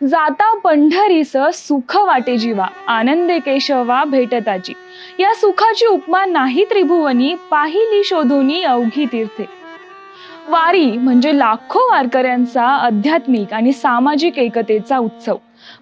जाता पंढरीस सुख वाटे जीवा आनंदे केशवा भेटताची. या सुखाची उपमा नाही त्रिभुवनी पाहिली शोधोनी अवघी तीर्थे. वारी म्हणजे लाखो वारकऱ्यांचा आध्यात्मिक आणि सामाजिक एकतेचा उत्सव.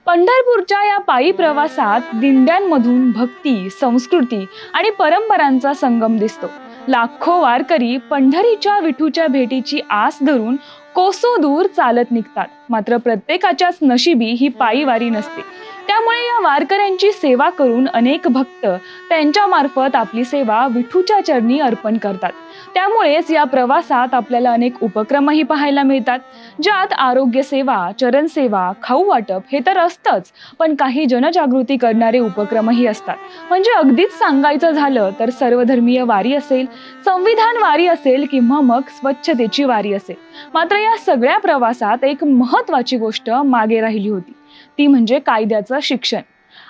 पंढरपूरच्या या पायी प्रवासात दिंड्यांमधून भक्ती संस्कृती आणि परंपरांचा संगम दिसतो. लाखो वारकरी पंढरीच्या विठूच्या भेटीची आस धरून कोसो दूर चालत निघतात. मात्र प्रत्येकाच्याच नशिबी ही पायी वारी नसते. त्यामुळे या वारकऱ्यांची सेवा करून अनेक भक्त त्यांच्या मार्फत आपली सेवा विठूच्या चरणी अर्पण करतात. त्यामुळेच या प्रवासात आपल्याला अनेक उपक्रमही पाहायला मिळतात. ज्यात आरोग्य सेवा चरणसेवा खाऊ वाटप हे तर असतंच पण काही जनजागृती करणारे उपक्रमही असतात. म्हणजे अगदीच सांगायचं झालं तर सर्वधर्मीय वारी असेल संविधान वारी असेल किंवा मग स्वच्छतेची वारी असेल. मात्र या सगळ्या प्रवासात एक महत्वाची गोष्ट मागे राहिली होती. ती म्हणजे कायद्याचं शिक्षण.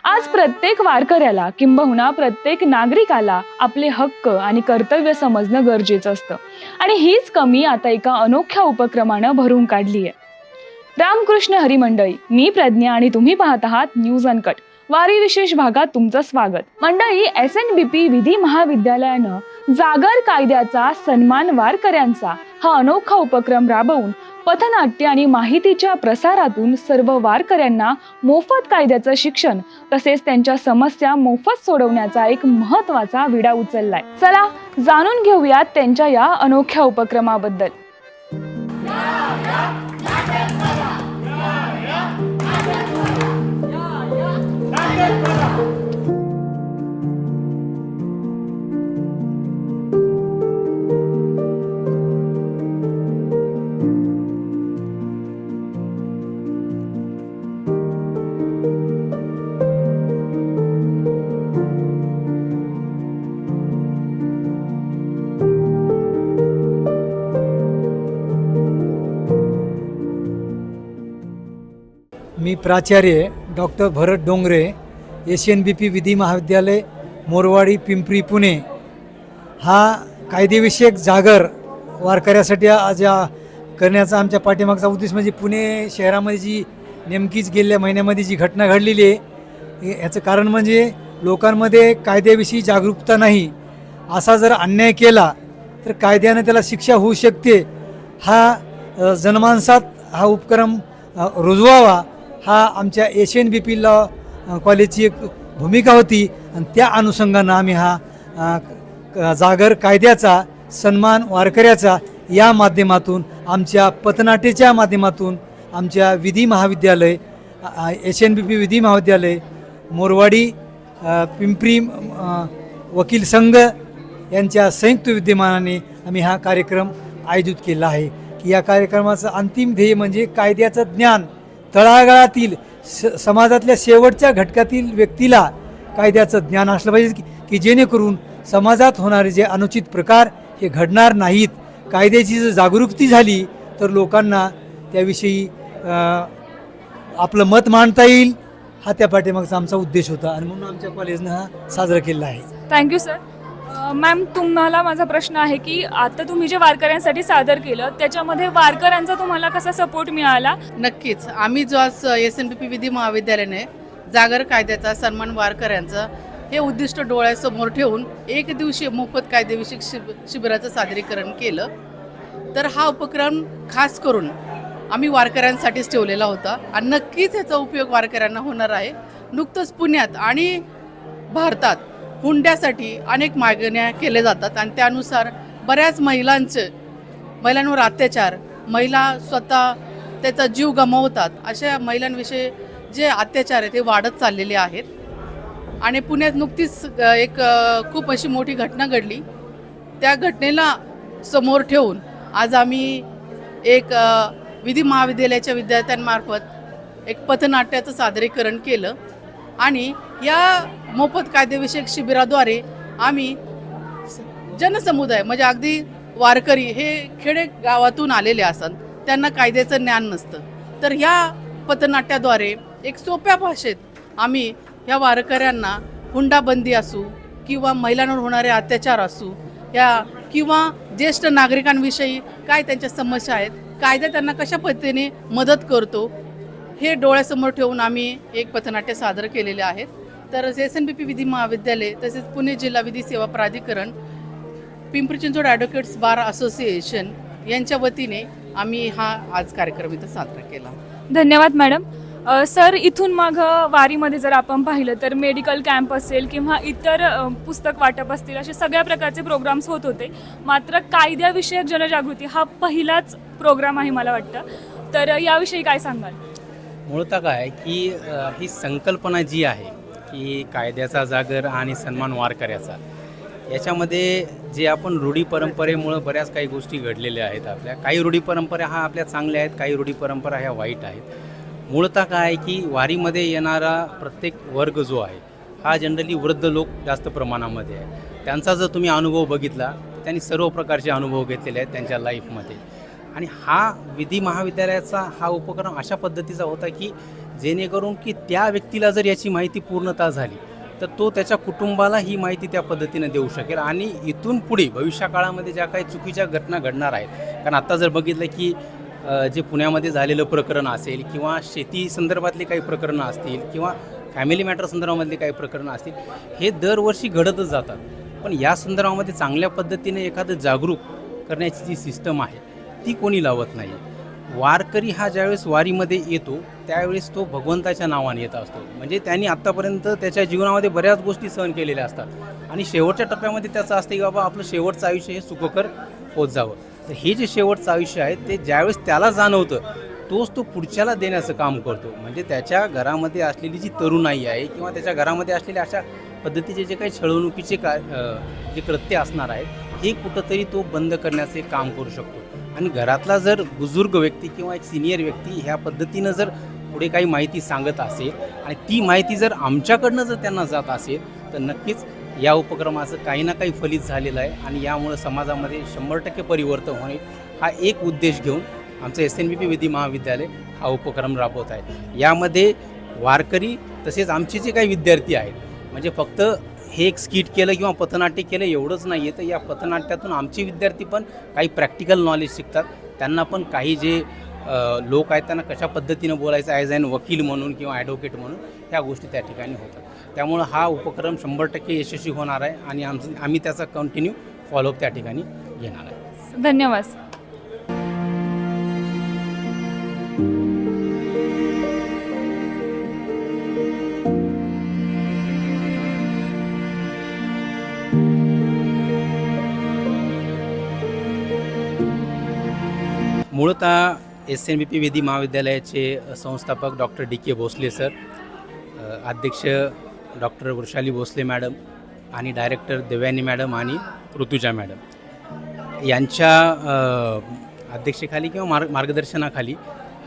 आज प्रत्येक वारकऱ्याला किंबहुना प्रत्येक नागरिकाला आपले हक्क आणि कर्तव्य समजणं गरजेचं असतं. आणि हीच कमी आता एका अनोख्या उपक्रमानं भरून काढली आहे. रामकृष्ण हरीमंडळी मी प्रज्ञा आणि तुम्ही पाहत आहात न्यूज अनकट. वारी विशेष भागात तुमचं स्वागत. मंडळी एस एन बी पी विधी महाविद्यालयानं जागर कायद्याचा सन्मान वारकऱ्यांचा हा अनोखा उपक्रम राबवून पथनाट्य आणि माहितीच्या प्रसारातून सर्व वारकऱ्यांना मोफत कायद्याचं शिक्षण तसेच त्यांच्या समस्या मोफत सोडवण्याचा एक महत्त्वाचा विडा उचललाय चला जाणून घेऊयात त्यांच्या या अनोख्या उपक्रमाबद्दल Yeah. प्राचार्य doctor Bharat Dongre S N B P विधी महाविद्यालय मोरवाडी पिंपरी पुणे. हा कायदेविषयक जागर वारकऱ्यासाठी आज करण्याचा आमच्या पाठीमागचा उद्देश म्हणजे पुणे शहरामध्ये जी नेमकीच गेल्या महिन्यामध्ये जी घटना घडलेली आहे याचं कारण म्हणजे लोकांमध्ये कायद्याविषयी जागरूकता नाही. असा जर अन्याय केला तर कायद्यानं त्याला शिक्षा होऊ शकते. हा जनमानसात हा उपक्रम रुजवावा. हा आमच्या एशियन बी पी लॉ कॉलेजची एक भूमिका होती. आणि त्या अनुषंगानं आम्ही हा जागर कायद्याचा सन्मान वारकऱ्याचा या माध्यमातून आमच्या पथनाट्याच्या माध्यमातून आमच्या विधी महाविद्यालय एस एन बी पी विधी महाविद्यालय मोरवाडी पिंपरी वकील संघ यांच्या संयुक्त विद्यमानाने आम्ही हा कार्यक्रम आयोजित केला आहे. की या कार्यक्रमाचं अंतिम ध्येय म्हणजे कायद्याचं ज्ञान. तळागाळातील स समाजातल्या शेवटच्या घटकातील व्यक्तीला कायद्याचं ज्ञान असलं पाहिजे की की जेणेकरून समाजात होणारे जे अनुचित प्रकार हे घडणार नाहीत. कायद्याची जर जागरूकती झाली तर लोकांना त्याविषयी आपलं मत मांडता येईल. हा त्या पाठीमागचा आमचा उद्देश होता. आणि म्हणून आमच्या कॉलेजनं हा साजरा केला आहे. थँक्यू सर मॅम तुम्हाला माझा प्रश्न आहे की आता तुम्ही जे वारकऱ्यांसाठी सादर केलं त्याच्यामध्ये वारकऱ्यांचा तुम्हाला कसा सपोर्ट मिळाला? नक्कीच. आम्ही जो आज एस एन बी पी विधी महाविद्यालयाने जागर कायद्याचा सन्मान वारकऱ्यांचा हे उद्दिष्ट डोळ्यासमोर ठेवून एक दिवशी मोफत कायदेविषयक शिब शिबिराचं सादरीकरण केलं. तर हा उपक्रम खास करून आम्ही वारकऱ्यांसाठीच ठेवलेला होता आणि नक्कीच याचा उपयोग वारकऱ्यांना होणार आहे. नुकतंच पुण्यात आणि भारतात हुंड्यासाठी अनेक मागण्या केल्या जातात आणि त्यानुसार बऱ्याच महिलांचे महिलांवर अत्याचार महिला स्वतः त्याचा जीव गमावतात अशा महिलांविषयी जे अत्याचार आहे ते वाढत चाललेले आहेत. आणि पुण्यात नुकतीच एक खूप अशी मोठी घटना घडली. त्या घटनेला समोर ठेवून आज आम्ही एक विधी महाविद्यालयाच्या विद्यार्थ्यांमार्फत एक पथनाट्याचं सादरीकरण केलं. आणि या मोफत कायदेविषयक शिबिराद्वारे आम्ही जनसमुदाय म्हणजे अगदी वारकरी हे खेडे गावातून आलेले असतात त्यांना कायद्याचं ज्ञान नसतं. तर ह्या पथनाट्याद्वारे एक सोप्या भाषेत आम्ही ह्या वारकऱ्यांना हुंडाबंदी असू किंवा महिलांवर होणारे अत्याचार असू या किंवा ज्येष्ठ नागरिकांविषयी काय त्यांच्या समस्या आहेत कायदा त्यांना कशा पद्धतीने मदत करतो हे डोळ्यासमोर ठेवून आम्ही एक पथनाट्य सादर केलेले आहेत. तर एस एन बी पी विधी महाविद्यालय तसेच पुणे जिल्हा विधी सेवा प्राधिकरण Pimpri Chinchwad advocates bar association यांच्या वतीने आम्ही हा आज कार्यक्रम इथं साजरा केला. धन्यवाद मॅडम. सर इथून मग वारीमध्ये जर आपण पाहिलं तर मेडिकल कॅम्प असेल किंवा इतर पुस्तक वाटप असतील असे सगळ्या प्रकारचे प्रोग्राम्स होत होते. मात्र कायद्याविषयक जनजागृती हा पहिलाच प्रोग्राम आहे मला वाटतं. तर याविषयी काय सांगाल? मूळतः काय आहे की ही संकल्पना जी आहे की कायद्याचा जागर आणि सन्मान वारकऱ्याचा याच्यामध्ये जे आपण रूढी परंपरेमुळं बऱ्याच काही गोष्टी घडलेल्या आहेत आपल्या. काही रूढी परंपरा हा आपल्या चांगल्या आहेत काही रूढी परंपरा ह्या वाईट आहेत. मूळतः काय आहे की वारीमध्ये येणारा प्रत्येक वर्ग जो आहे हा जनरली वृद्ध लोक जास्त प्रमाणामध्ये आहे. त्यांचा जर तुम्ही अनुभव बघितला तर त्यांनी सर्व प्रकारचे अनुभव घेतलेले आहेत त्यांच्या लाईफमध्ये आणि हा विधी महाविद्यालयाचा हा उपक्रम अशा पद्धतीचा होता की जेणेकरून की त्या व्यक्तीला जर याची माहिती पूर्णतः झाली तर तो त्याच्या कुटुंबाला ही माहिती त्या पद्धतीनं देऊ शकेल. आणि इथून पुढे भविष्यकाळामध्ये ज्या काही चुकीच्या घटना घडणार आहेत कारण आत्ता जर बघितलं की जे पुण्यामध्ये झालेलं प्रकरण असेल किंवा शेती संदर्भातले काही प्रकरणं असतील किंवा फॅमिली मॅटर संदर्भामधले काही प्रकरणं असतील हे दरवर्षी घडतच जातात. पण या संदर्भामध्ये चांगल्या पद्धतीने एखादं जागरूक करण्याची जी सिस्टम आहे ती कोणी लावत नाही. वारकरी हा ज्यावेळेस वारीमध्ये येतो त्यावेळेस तो भगवंताच्या नावाने येत असतो. म्हणजे त्यांनी आत्तापर्यंत त्याच्या जीवनामध्ये बऱ्याच गोष्टी सहन केलेल्या असतात. आणि शेवटच्या टप्प्यामध्ये त्याचं असतं की बाबा आपलं शेवटचं आयुष्य हे सुखकर होत जावं. तर हे जे शेवटचं आयुष्य आहे ते ज्यावेळेस त्याला जाणवतं तोच तो पुढच्याला देण्याचं काम करतो. म्हणजे त्याच्या घरामध्ये असलेली जी तरुणाई आहे किंवा त्याच्या घरामध्ये असलेल्या अशा पद्धतीचे जे काही छळवणुकीचे का जे कृत्य असणार आहेत हे कुठंतरी तो बंद करण्याचे काम करू शकतो. आणि घरातला जर बुजुर्ग व्यक्ती किंवा एक सिनियर व्यक्ती ह्या पद्धतीनं जर पुढे काही माहिती सांगत असेल आणि ती माहिती जर आमच्याकडनं जर त्यांना जात असेल तर नक्कीच या उपक्रमाचं काही ना काही फलित झालेलं आहे आणि यामुळं समाजामध्ये शंभर टक्के परिवर्तन होणे हा एक उद्देश घेऊन आमचं एस एन बी पी विधी महाविद्यालय हा उपक्रम राबवत आहे. यामध्ये वारकरी तसेच आमचे जे काही विद्यार्थी आहेत म्हणजे फक्त हे एक स्किट केलं किंवा पथनाट्य केलं एवढंच नाही आहे तर या पथनाट्यातून आमचे विद्यार्थी पण काही प्रॅक्टिकल नॉलेज शिकतात. त्यांना पण काही जे लोक आहेत त्यांना कशा पद्धतीनं बोलायचं ॲज अॅन वकील म्हणून किंवा ॲडव्होकेट म्हणून ह्या गोष्टी त्या ठिकाणी होतात. त्यामुळं हा उपक्रम शंभर टक्के यशस्वी होणार आहे आणि आमचं आम्ही त्याचा कंटिन्यू फॉलोअप त्या ठिकाणी घेणार आहे. धन्यवाद. मूळतः एस एन बी पी विधी महाविद्यालयाचे संस्थापक doctor D K Bhosale sir अध्यक्ष डॉक्टर वृषाली भोसले मॅडम आणि डायरेक्टर देवयानी मॅडम आणि ऋतुजा मॅडम. यांच्या अध्यक्षेखाली किंवा मार्ग मार्गदर्शनाखाली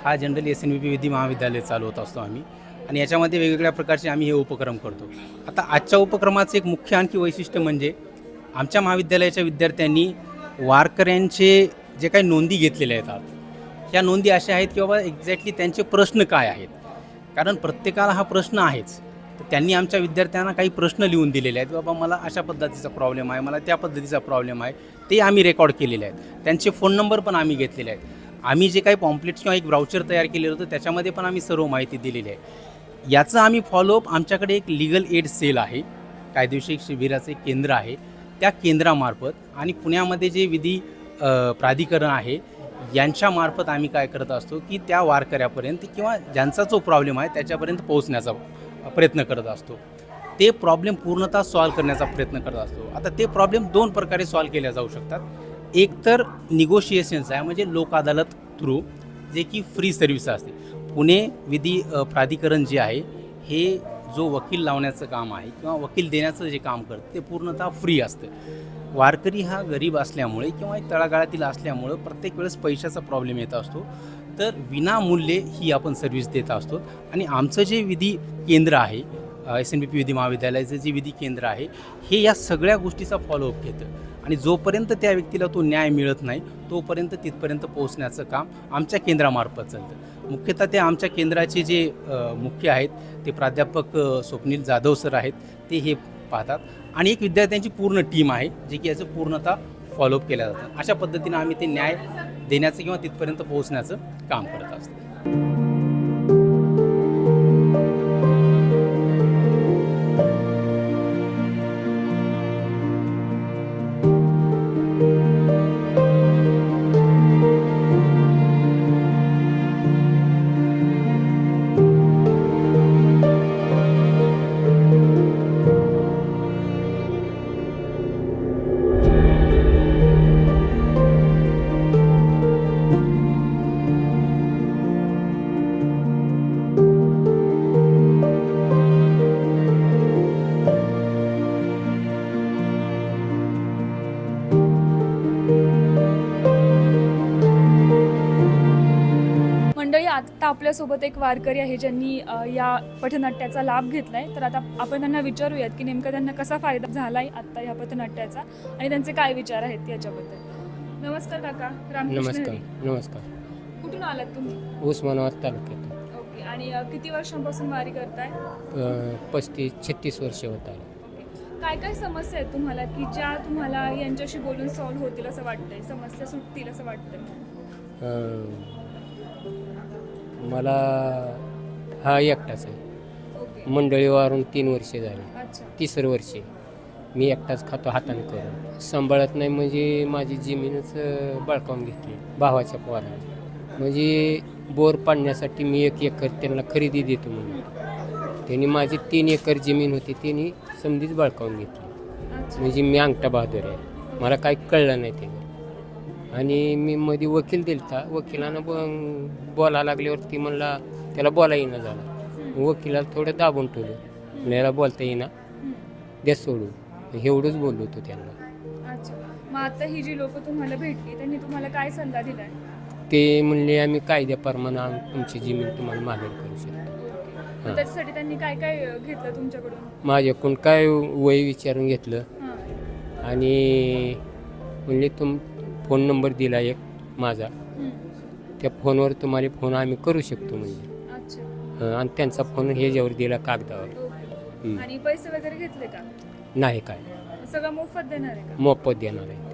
हा generally S N B P विधी महाविद्यालय चालवत असतो आम्ही आणि याच्यामध्ये वेगवेगळ्या प्रकारचे आम्ही हे उपक्रम करतो. आता आजच्या उपक्रमाचं एक मुख्य आणखी वैशिष्ट्य म्हणजे आमच्या महाविद्यालयाच्या विद्यार्थ्यांनी वारकऱ्यांचे जे काही नोंदी घेतलेल्या आहेत ह्या नोंदी अशा आहेत की बाबा एक्झॅक्टली त्यांचे प्रश्न काय आहेत? कारण प्रत्येकाला हा प्रश्न आहेच. तर त्यांनी आमच्या विद्यार्थ्यांना काही प्रश्न लिहून दिलेले आहेत. बाबा मला अशा पद्धतीचा प्रॉब्लेम आहे मला त्या पद्धतीचा प्रॉब्लेम आहे. ते आम्ही रेकॉर्ड केलेले आहेत. त्यांचे फोन नंबर पण आम्ही घेतलेले आहेत. आम्ही जे काही पॉम्प्लेट्स किंवा एक ब्राउचर तयार केलेलं होतं त्याच्यामध्ये पण आम्ही सर्व माहिती दिलेली आहे. याचं आम्ही फॉलोअप आमच्याकडे एक लिगल एड सेल आहे. कायदेशीर शिबिराचे केंद्र आहे. त्या केंद्रामार्फत आणि पुण्यामध्ये जे विधी प्राधिकरण आहे यांच्यामार्फत आम्ही काय करत असतो की त्या वारकऱ्यापर्यंत किंवा ज्यांचा जो प्रॉब्लेम आहे त्याच्यापर्यंत पोहोचण्याचा प्रयत्न करत असतो. ते प्रॉब्लेम पूर्णतः सॉल्व्ह करण्याचा प्रयत्न करत असतो. आता ते प्रॉब्लेम दोन प्रकारे सॉल्व केल्या जाऊ शकतात. एक तर निगोशिएशन्स आहे म्हणजे लोक अदालत थ्रू जे की फ्री सर्व्हिस असते. पुणे विधी प्राधिकरण जे आहे हे जो वकील लावण्याचं काम आहे किंवा वकील देण्याचं जे काम करतं ते पूर्णतः फ्री असतं. वारकरी हा गरीब असल्यामुळे किंवा एक तळागाळातील असल्यामुळं प्रत्येक वेळेस पैशाचा प्रॉब्लेम येत असतो. तर विनामूल्य ही आपण सर्व्हिस देत असतो. आणि आमचं जे विधी केंद्र आहे एस एन बी पी विधी महाविद्यालयाचं जे विधी केंद्र आहे हे या सगळ्या गोष्टीचा फॉलोअप घेतं. आणि जोपर्यंत त्या व्यक्तीला तो न्याय मिळत नाही तोपर्यंत तिथपर्यंत पोहोचण्याचं काम आमच्या केंद्रामार्फत चालतं. मुख्यतः ते आमच्या केंद्राचे जे मुख्य आहेत ते प्राध्यापक स्वप्नील जाधव सर आहेत ते हे पाहतात. आणि एक विद्यार्थ्यांची पूर्ण टीम आहे जी की याचं पूर्णतः फॉलोअप केल्या जातं अशा पद्धतीनं आम्ही ते न्याय देण्याचं किंवा तिथपर्यंत पोहोचण्याचं काम करत असतो. आपल्यासोबत एक वारकरी आहे ज्यांनी या पथनाट्याचा लाभ घेतलाय. तर आता आपण त्यांना विचारूयात की नेमका त्यांना कसा फायदा झालाय आत्ता या पथनाट्याचा आणि त्यांचे काय विचार आहेत याच्याबद्दल. नमस्कार काका रामकृष्ण नमस्कार. नमस्कार. कुठून आलात तुम्ही? उस्मानाबाद तालुक्यात ओके आणि अ, किती वर्षांपासून वारी करताय? अ, पस्तीस छत्तीस वर्ष होत आले. ओके. काय काय समस्या आहेत तुम्हाला की ज्या तुम्हाला यांच्याशी बोलून सॉल्व्ह होतील असं वाटतंय? समस्या सुटतील असं वाटतंय? अ, मला हा एकटाच आहे. मंडळी वारून तीन वर्षे झाली. तिसरं वर्ष. मी एकटाच खातो हाताने करून. सांभाळत नाही म्हणजे माझी जमीनच बळकावून घेतली. भावाच्या पोराने. म्हणजे बोर पाडण्यासाठी मी एक एकर त्यांना खरेदी देतो म्हणून. त्यांनी माझी तीन एकर जमीन होती त्यांनी समधीच बळकावून घेतली. म्हणजे मी अंगठा बहादूर आहे. मला काही कळलं नाही ते आणि मी मध्ये वकील दिलता वकिलानं ब बोला लागल्यावर ती म्हणला त्याला बोला येईना झाला. वकिलाला थोडं दाबून ठेवलं. याला बोलता येईना. द्या सोडून. एवढंच बोललो होतो त्यांना. अच्छा. मग आता ही जी लोक तुम्हाला भेटली त्यांनी तुम्हाला काय सल्ला दिलाय? ते म्हणले आम्ही कायद्याप्रमाणे तुमची जमीन तुम्हाला मागणी करू शकतो. मग. त्याच्यासाठी त्यांनी काय काय घेतलं तुमच्याकडून? माझ्याकडून काय वय विचारून घेतलं. आणि म्हणले तुम फोन नंबर दिला एक माझा. त्या फोनवर तुम्हाला फोन आम्ही करू शकतो म्हणजे. हं, आणि त्यांचा फोन हे ज्यावर दिला कागदावर. आणि पैसे वगैरे घेतले का? नाही काय. सगळं मोफत देणार आहे का? मोफत देणार आहे.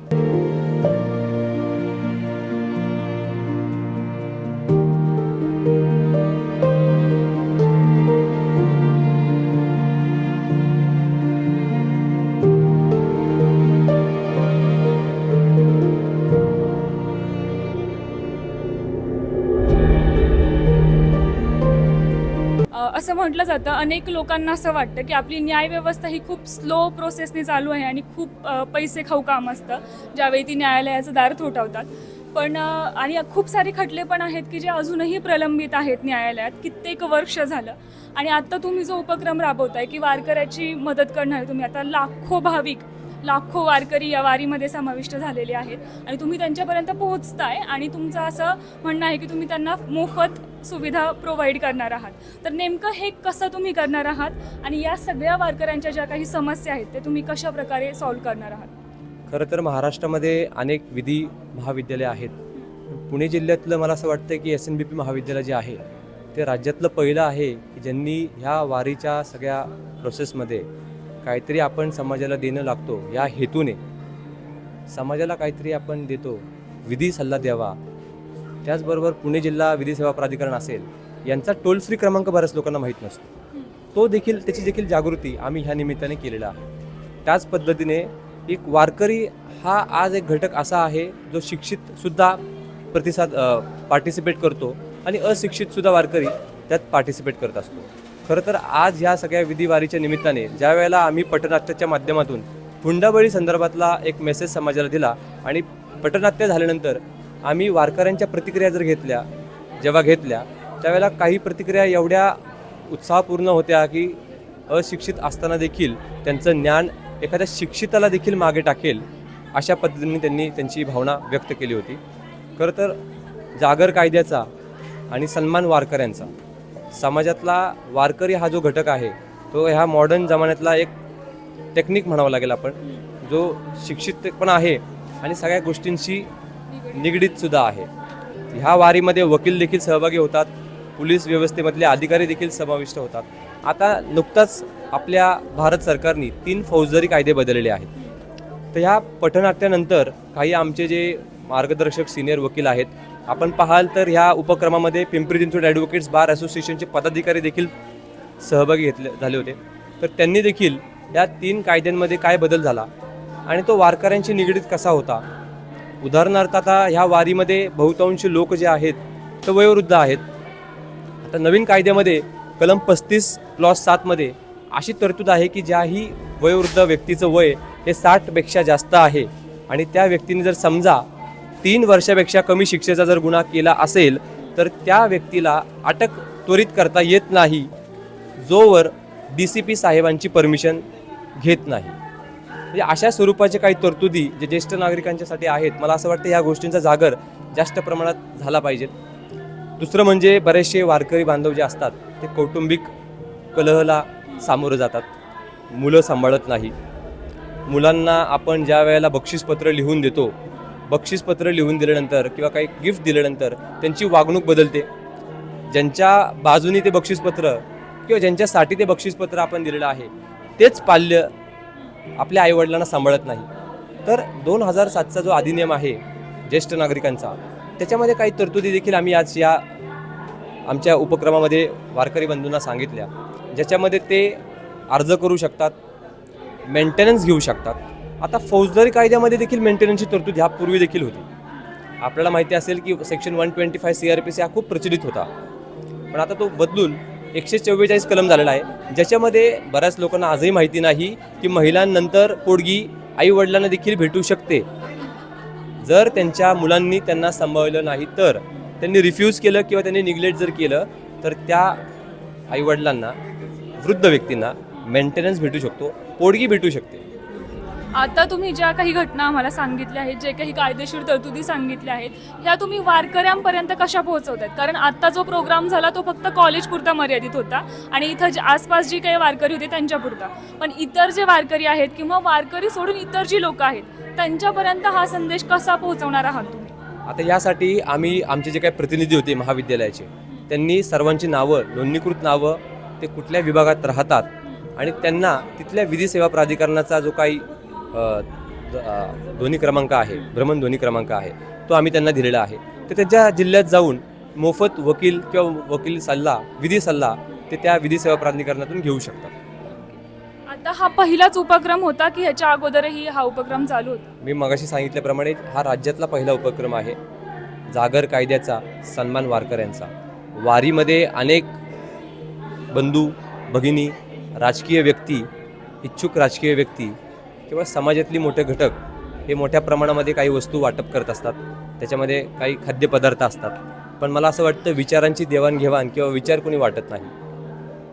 असं म्हटलं जातं अनेक लोकांना असं वाटतं की आपली न्यायव्यवस्था ही खूप स्लो प्रोसेसने चालू आहे आणि खूप पैसे खाऊ काम असतं ज्यावेळी ती न्यायालयाचं दार थोठावतात. पण आणि खूप सारे खटले पण आहेत की जे अजूनही प्रलंबित आहेत न्यायालयात कित्येक वर्ष झालं. आणि आत्ता तुम्ही जो उपक्रम राबवताय की वारकऱ्याची मदत करणार तुम्ही आता लाखो भाविक लाखो वारकरी या वारीमध्ये समाविष्ट झालेले आहेत. आणि तुम्ही त्यांच्यापर्यंत पोहोचताय आणि तुमचं असं म्हणणं आहे की तुम्ही त्यांना मोफत सुविधा प्रोव्हाइड करणार आहात. तर नेमकं हे कसं तुम्ही करणार आहात आणि या सगळ्या वारकऱ्यांच्या ज्या काही समस्या आहेत ते तुम्ही कशा प्रकारे सॉल्व्ह करणार आहात? खरं तर महाराष्ट्रामध्ये अनेक विधी महाविद्यालय आहेत. पुणे जिल्ह्यातलं मला असं वाटतं की एस एन बी पी महाविद्यालय जे आहे ते राज्यातलं पहिलं आहे की ज्यांनी ह्या वारीच्या सगळ्या प्रोसेसमध्ये काहीतरी आपण समाजाला देणं लागतो. या हेतूने समाजाला काहीतरी आपण देतो. विधी सल्ला द्यावा. त्याचबरोबर पुणे जिल्हा विधी सेवा प्राधिकरण असेल यांचा टोल फ्री क्रमांक बऱ्याच लोकांना माहीत नसतो. तो देखील त्याची देखील जागृती आम्ही ह्या निमित्ताने केलेला आहे. त्याच पद्धतीने एक वारकरी हा आज एक घटक असा आहे जो शिक्षितसुद्धा प्रतिसाद पार्टिसिपेट करतो आणि अशिक्षितसुद्धा वारकरी त्यात पार्टिसिपेट करत असतो. खरं तर आज ह्या सगळ्या विधीवारीच्या निमित्ताने ज्या वेळेला आम्ही पटनाट्याच्या माध्यमातून हुंडाबळी संदर्भातला एक मेसेज समाजाला दिला आणि पटनाट्य झाल्यानंतर आम्ही वारकऱ्यांच्या प्रतिक्रिया जर घेतल्या जेव्हा घेतल्या त्यावेळेला काही प्रतिक्रिया एवढ्या उत्साहपूर्ण होत्या की अशिक्षित असताना देखील त्यांचं ज्ञान एखाद्या शिक्षिताला देखील मागे टाकेल अशा पद्धतीने त्यांनी त्यांची भावना व्यक्त केली होती. खरं तर जागर कायद्याचा आणि सन्मान वारकऱ्यांचा समाजातला वारकरी हा जो घटक आहे तो ह्या मॉडर्न जमान्यातला एक टेक्निक म्हणावं लागेल आपण जो शिक्षित पण आहे आणि सगळ्या गोष्टींशी निगडीत सुद्धा आहे. ह्या वारीमध्ये वकील देखील सहभागी होतात पोलीस व्यवस्थेमधले अधिकारी देखील समाविष्ट होतात. आता नुकताच आपल्या भारत सरकारने तीन फौजदारी कायदे बदलले आहेत. तर ह्या पठनाट्यानंतर काही आमचे जे मार्गदर्शक सिनियर वकील आहेत आपण पाहाल तर ह्या उपक्रमामध्ये पिंपरी चिंचवड ॲडव्होकेट्स बार असोसिएशनचे पदाधिकारी देखील सहभागी घेतले झाले होते. तर त्यांनी देखील या तीन कायद्यांमध्ये काय बदल झाला आणि तो वारकऱ्यांशी निगडीत कसा होता उदाहरणार्थ आता ह्या वारीमध्ये बहुतांश लोक जे आहेत ते वयोवृद्ध आहेत. आता नवीन कायद्यामध्ये कलम पस्तीस क्लॉस सातमध्ये अशी तरतूद आहे की ज्याही वयोवृद्ध व्यक्तीचं वय हे साठपेक्षा जास्त आहे आणि त्या व्यक्तीने जर समजा तीन वर्षापेक्षा कमी शिक्षेचा जर गुन्हा केला असेल तर त्या व्यक्तीला अटक त्वरित करता येत नाही जोवर डी सी पी साहेबांची परमिशन घेत नाही. म्हणजे अशा स्वरूपाचे काही तरतुदी जे ज्येष्ठ नागरिकांच्यासाठी आहेत मला असं वाटतं ह्या गोष्टींचा जागर जास्त प्रमाणात झाला पाहिजे. दुसरं म्हणजे बरेचसे वारकरी बांधव जे असतात ते कौटुंबिक कलहला सामोरं जातात. मुलं सांभाळत नाही. मुलांना आपण ज्या वेळेला बक्षीसपत्र लिहून देतो बक्षीसपत्र लिहून दिल्यानंतर किंवा काही गिफ्ट दिल्यानंतर त्यांची वागणूक बदलते. ज्यांच्या बाजूनी ते बक्षीसपत्र किंवा ज्यांच्यासाठी ते बक्षीसपत्र आपण दिलेलं आहे तेच पाल्य आपल्या आईवडिलांना सांभाळत नाही. तर दोन हजार सातचा जो अधिनियम आहे ज्येष्ठ नागरिकांचा त्याच्यामध्ये काही तरतुदी देखील आम्ही आज या आमच्या उपक्रमामध्ये वारकरी बंधूंना सांगितल्या ज्याच्यामध्ये ते अर्ज करू शकतात मेंटेनन्स घेऊ शकतात. आता फौजदारी कायद्यामध्ये देखील मेंटेनन्सची तरतूद ह्यापूर्वी देखील होती. आपल्याला माहिती असेल की section one twenty five C R P C हा खूप प्रचलित होता. पण आता तो बदलून एकशे चव्वेचाळीस कलम झालेला आहे. ज्याच्यामध्ये बऱ्याच लोकांना आजही माहिती नाही की महिलांनंतर पोडगी आई वडिलांना देखील भेटू शकते. जर त्यांच्या मुलांनी त्यांना सांभाळलं नाही तर त्यांनी रिफ्यूज केलं किंवा त्यांनी निग्लेक्ट जर केलं तर त्या आईवडिलांना वृद्ध व्यक्तींना मेंटेनन्स भेटू शकतो पोडगी भेटू शकते. आता तुम्ही ज्या काही घटना आम्हाला सांगितल्या आहेत जे काही कायदेशीर तरतुदी सांगितल्या आहेत ह्या तुम्ही वारकऱ्यांपर्यंत कशा पोहोचवतात? कारण आत्ता जो प्रोग्राम झाला तो फक्त कॉलेज पुरता मर्यादित होता आणि इथं जे आसपास जी काही वारकरी होते त्यांच्यापुरता पण इतर जे वारकरी आहेत किंवा वारकरी सोडून इतर जी लोक आहेत त्यांच्यापर्यंत हा संदेश कसा पोहोचवणार आहात तुम्ही? आता यासाठी आम्ही आमचे जे काही प्रतिनिधी होते महाविद्यालयाचे त्यांनी सर्वांची नावं नोंदणीकृत नावं ते कुठल्या विभागात राहतात आणि त्यांना तिथल्या विधी सेवा प्राधिकरणाचा जो काही ध्वनी क्रमांक आहे भ्रमण ध्वनी क्रमांक आहे तो आम्ही त्यांना दिलेला आहे. ते त्यांच्या जिल्ह्यात जाऊन मोफत वकील किंवा वकील सल्ला विधी सल्ला ते त्या विधी सेवा प्राधिकरणातून घेऊ शकतात. आता हा पहिलाच उपक्रम होता की ह्याच्या अगोदरही हा उपक्रम चालू होता? मी मगाशी सांगितल्याप्रमाणे हा राज्यातला पहिला उपक्रम आहे. जागर कायद्याचा सन्मान वारकऱ्यांचा. वारीमध्ये अनेक बंधू भगिनी राजकीय व्यक्ती इच्छुक राजकीय व्यक्ती किंवा समाजातली मोठे घटक हे मोठ्या प्रमाणामध्ये काही वस्तू वाटप करत असतात. त्याच्यामध्ये काही खाद्यपदार्थ असतात. पण मला असं वाटतं विचारांची देवाणघेवाण किंवा विचार कोणी वाटत नाही.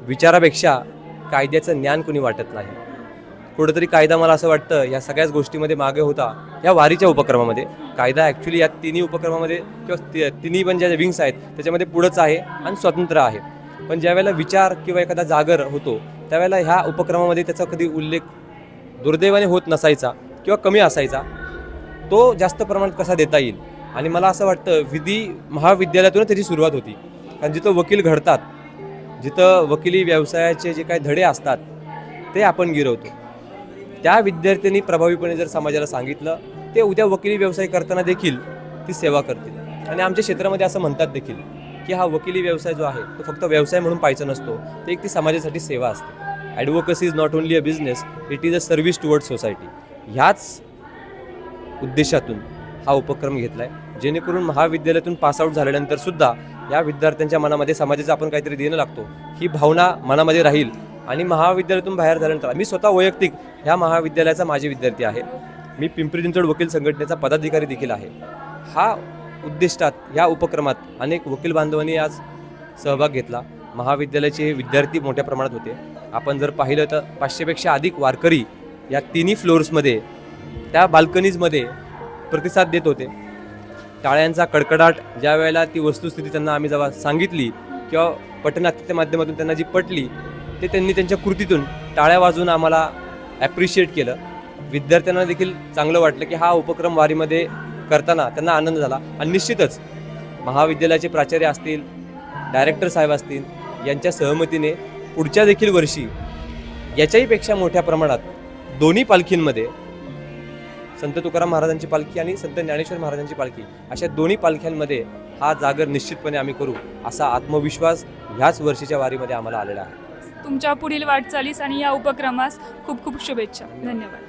विचारापेक्षा कायद्याचं ज्ञान कोणी वाटत नाही. कुठंतरी कायदा मला असं वाटतं या सगळ्याच गोष्टीमध्ये मागे होता या वारीच्या उपक्रमामध्ये. कायदा ॲक्च्युली या तिन्ही उपक्रमामध्ये किंवा ति- तिन्ही पण ज्या विंग्स आहेत त्याच्यामध्ये पुढंच आहे आणि स्वतंत्र आहे. पण ज्यावेळेला विचार किंवा एखादा जागर होतो त्यावेळेला ह्या उपक्रमामध्ये त्याचा कधी उल्लेख दुर्दैवाने होत नसायचा किंवा कमी असायचा तो जास्त प्रमाणात कसा देता येईल? आणि मला असं वाटतं विधी महाविद्यालयातूनच त्याची सुरुवात होती. कारण जिथं वकील घडतात जिथं वकिली व्यवसायाचे जे काही धडे असतात ते आपण गिरवतो. त्या विद्यार्थ्यांनी प्रभावीपणे जर समाजाला सांगितलं ते उद्या वकिली व्यवसाय करताना देखील ती सेवा करतील. आणि आमच्या क्षेत्रामध्ये असं म्हणतात देखील की हा वकिली व्यवसाय जो आहे तो फक्त व्यवसाय म्हणून पाहायचा नसतो ते एक ती समाजासाठी सेवा असते. Advocacy is not only a business it is a service toward society ह्याच उद्देशातून हा उपक्रम घेतला आहे जेणेकरून महाविद्यालयातून पासआउट झाल्यानंतर सुद्धा या विद्यार्थ्यांच्या मनामध्ये समाजाचं आपण काहीतरी देणं लागतो. ही भावना मनामध्ये राहील आणि महाविद्यालयातून बाहेर झाल्यानंतर मी स्वतः वैयक्तिक ह्या महाविद्यालयाचा माझे विद्यार्थी आहे. मी पिंपरी चिंचवड वकील संघटनेचा पदाधिकारी देखील आहे. हा उद्दिष्टात या उपक्रमात अनेक वकील बांधवांनी आज सहभाग घेतला. महाविद्यालयाचे हे विद्यार्थी मोठ्या प्रमाणात होते. आपण जर पाहिलं तर पाचशेपेक्षा अधिक वारकरी या तिन्ही फ्लोर्समध्ये त्या बाल्कनीजमध्ये प्रतिसाद देत होते. टाळ्यांचा कडकडाट ज्या वेळेला ती वस्तुस्थिती त्यांना आम्ही जेव्हा सांगितली किंवा पटनाट्याच्या माध्यमातून त्यांना जी पटली ते त्यांनी त्यांच्या कृतीतून टाळ्या वाजवून आम्हाला ॲप्रिशिएट केलं. विद्यार्थ्यांना देखील चांगलं वाटलं की हा उपक्रम वारीमध्ये करताना त्यांना आनंद झाला. आणि निश्चितच महाविद्यालयाचे प्राचार्य असतील डायरेक्टर साहेब असतील यांच्या सहमतीने पुढच्या देखील वर्षी याच्याहीपेक्षा मोठ्या प्रमाणात दोन्ही पालखींमध्ये संत तुकाराम महाराजांची पालखी आणि संत ज्ञानेश्वर महाराजांची पालखी अशा दोन्ही पालख्यांमध्ये हा जागर निश्चितपणे आम्ही करू असा आत्मविश्वास ह्याच वर्षीच्या वारीमध्ये आम्हाला आलेला आहे. तुमच्या पुढील वाटचालीस आणि या उपक्रमास खूप खूप शुभेच्छा. धन्यवाद.